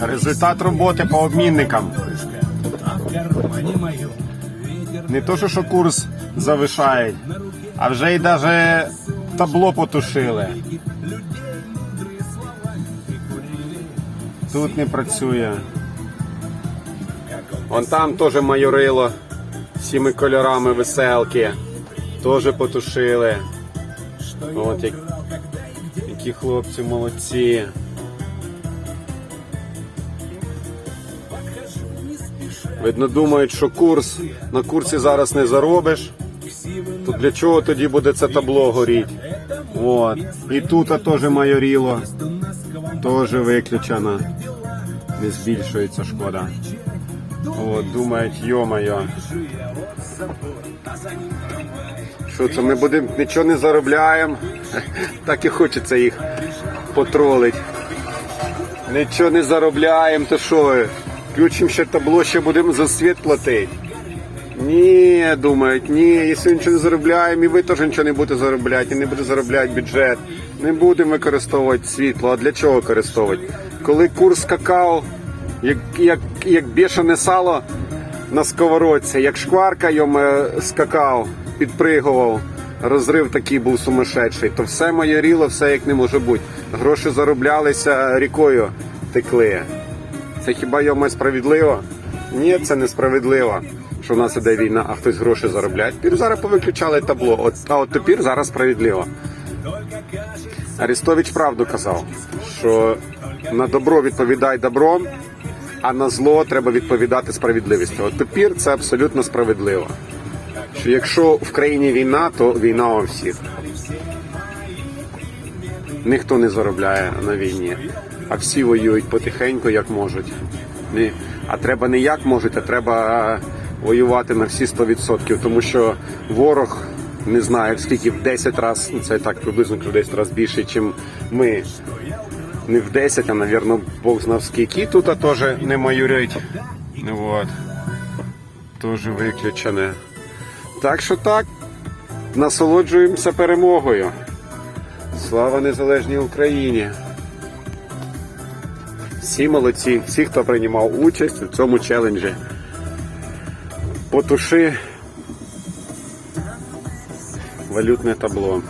Результат роботи по обмінникам. Не то, що, курс завишають, а вже й даже табло потушили. Тут не працює. Вон там теж майорило всіми кольорами веселки. Теж потушили. От як, які хлопці молодці. Видно, думають, що курс на курсі зараз не заробиш. То для чого тоді буде це табло горіть? От. І тут теж майоріло. Теж виключено. Не збільшується шкода. От, думають, йо-моє. Що це, ми будемо нічого не заробляємо. Так і хочеться їх потролить. Нічого не заробляємо, то що? Включимо ще табло, ще будемо за світ платити. Ні, думають, ні, якщо нічого не заробляємо, і ви теж нічого не будете заробляти, і не буде заробляти бюджет. Не будемо використовувати світло. А для чого використовувати? Коли курс какао, як, як, як бішене сало на сковородці, як шкварка йому з какао підпригував, розрив такий був сумасшедший, то все майоріло, все як не може бути. Гроші зароблялися рікою текли. Це хіба йому справедливо? Ні, це несправедливо, що в нас іде війна, а хтось гроші заробляє. Тепер зараз повиключали табло. От, а от тепер зараз справедливо. Арестович правду казав, що на добро відповідай добром, а на зло треба відповідати справедливістю. От тепер це абсолютно справедливо. Що якщо в країні війна, то війна у всіх. Ніхто не заробляє на війні, а всі воюють потихеньку, як можуть. А треба не як можуть, а треба воювати на всі 100%, тому що ворог не знаю, скільки в 10 разів, ну це так приблизно в 10 разів більше, ніж ми. Не в 10, а, мабуть, Бог знав скільки. Тут теж не майорять. Вот. Теж виключене. Так що так, насолоджуємося перемогою. Слава незалежній Україні! Всі молодці, всі, хто приймав участь у цьому челенджі. Потуши валютне табло.